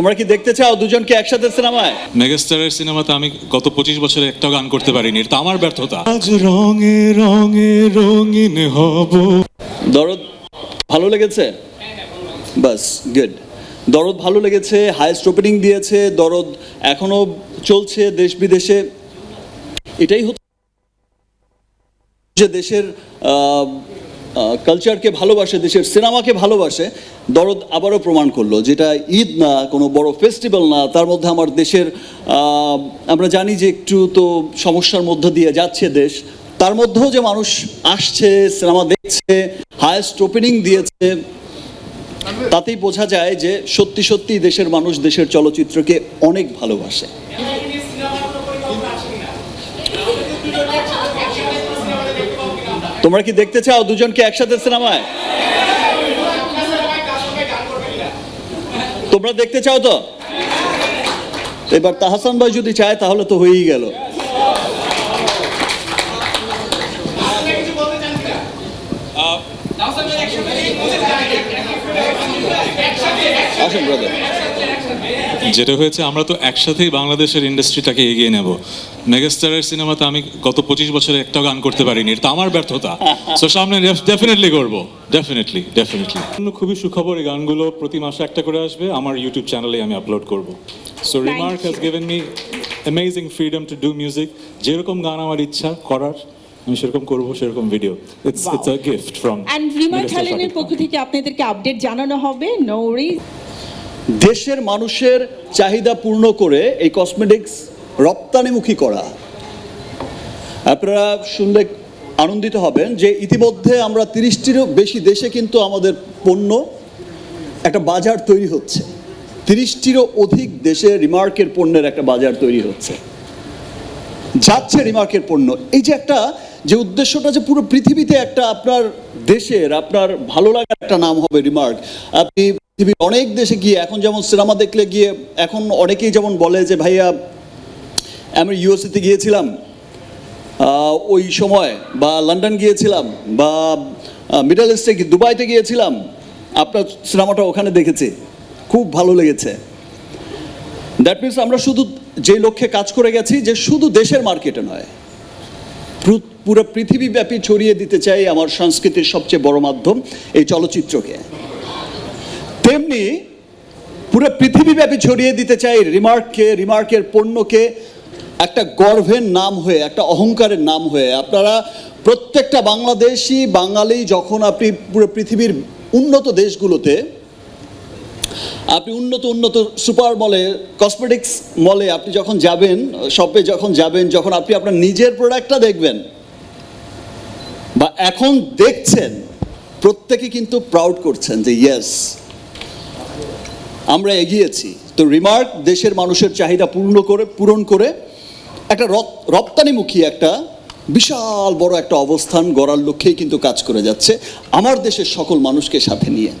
তোমরা কি দেখতে চাও দুজনকে একসাথে সিনেমায়? মেগাস্টারের সিনেমাতে আমি গত পঁচিশ বছরে একটাও গান করতে পারিনি এটা আমার ব্যর্থতা। আজ রঙে রঙে রঙিন হব। দরদ ভালো লেগেছে? বাস গুড দরদ ভালো লেগেছে হাইস্ট ওপেনিং দিয়েছে দরদ এখনও চলছে দেশ বিদেশে। এটাই হচ্ছে যে দেশের কালচারকে ভালোবাসে, দেশের সিনেমাকে ভালোবাসে, দরদ আবারও প্রমাণ করল যেটা ঈদ না, কোনো বড় ফেস্টিভ্যাল না, তার মধ্যে আমার দেশের আমরা জানি যে একটু তো সমস্যার মধ্য দিয়ে যাচ্ছে দেশ, তার মধ্যেও যে মানুষ আসছে সিনেমা দেখছে হায়েস্ট ওপেনিং দিয়েছে, তাতেই বোঝা যায় যে সত্যি সত্যি দেশের মানুষ দেশের চলচ্চিত্রকে অনেক ভালোবাসে। তোমরা কি দেখতে চাও দুজনকে একসাথে সিনেমায়? তোমরা দেখতে চাও তো? এবার তাহসান ভাই যদি চায়, তাহলে তো হয়েই গেল। ব্রাদার যেটা হয়েছে আমরা তো একসাথেই বাংলাদেশের ইন্ডাস্ট্রিটাকে এগিয়ে নেব। মেগাস্টারের সিনেমাতে আমি গত পঁচিশ বছরে একটাও গান করতে পারিনি এটা আমার ব্যর্থতা। সো সামনে ডেফিনেটলি করব ডেফিনেটলি ডেফিনেটলি খুবই সুখবর এই গানগুলো প্রতি মাসে একটা করে আসবে আমার ইউটিউব চ্যানেলে আমি আপলোড করব। So remark has given me amazing freedom to do music যেরকম গান আমার ইচ্ছা করার আমি সেরকম করব সেরকম video it's it's a gift from and Rima চ্যানেলের পক্ষ থেকে আপনাদেরকে আপডেট জানানো হবে নো দেশের মানুষের চাহিদা পূর্ণ করে এই কসমেটিক্স রপ্তানিমুখী করা। আপনারা শুনলে আনন্দিত হবেন যে ইতিমধ্যে আমরা তিরিশটিরও বেশি দেশে কিন্তু আমাদের পণ্য একটা বাজার তৈরি হচ্ছে। তিরিশটিরও অধিক দেশে রিমার্কের পণ্যের একটা বাজার তৈরি হচ্ছে। যাচ্ছে রিমার্কের পণ্য। এই যে একটা, যে উদ্দেশ্যটা যে পুরো পৃথিবীতে একটা আপনার দেশের, আপনার ভালো লাগার একটা নাম হবে রিমার্ক। আপনি পৃথিবীর অনেক দেশে গিয়ে, এখন যেমন সিনেমা দেখলে গিয়ে, এখন অনেকেই যেমন বলে যে, ভাইয়া, আমি ইউএসএতে গিয়েছিলাম ওই সময়, বা লন্ডন গিয়েছিলাম, বা মিডল ইস্টে দুবাইতে গিয়েছিলাম, আপনার সিনেমাটা ওখানে দেখেছি। খুব ভালো লেগেছে। দ্যাট মিনস আমরা শুধু যে লক্ষ্যে কাজ করে গেছি, যে শুধু দেশের মার্কেটে নয়। পুরো পৃথিবীব্যাপী ছড়িয়ে দিতে চাই আমার সংস্কৃতির সবচেয়ে বড় মাধ্যম এই চলচ্চিত্রকে। তেমনি পুরো পৃথিবীব্যাপী ছড়িয়ে দিতে চাই রিমার্ককে, রিমার্কের পণ্যকে, একটা গর্ভের নাম হয়ে, একটা অহংকারের নাম হয়ে। আপনারা প্রত্যেকটা বাংলাদেশি, বাঙালি, যখন আপনি পুরো পৃথিবীর উন্নত দেশগুলোতে, আপনি উন্নত উন্নত সুপার মলে, কসমেটিক্স মলে আপনি যখন যাবেন, শপে যখন যাবেন, যখন আপনি আপনার নিজের প্রোডাক্টটা দেখবেন, বা এখন দেখছেন, প্রত্যেকে কিন্তু প্রাউড করছেন যে ইয়েস আমরা এগিয়েছি। তো রিমার্ক দেশের মানুষের চাহিদা পূর্ণ করে, পূরণ করে একটা রপ্তানিমুখী একটা বিশাল বড় একটা অবস্থান গড়ার লক্ষ্যেই কিন্তু কাজ করে যাচ্ছে আমার দেশের সকল মানুষকে সাথে নিয়ে।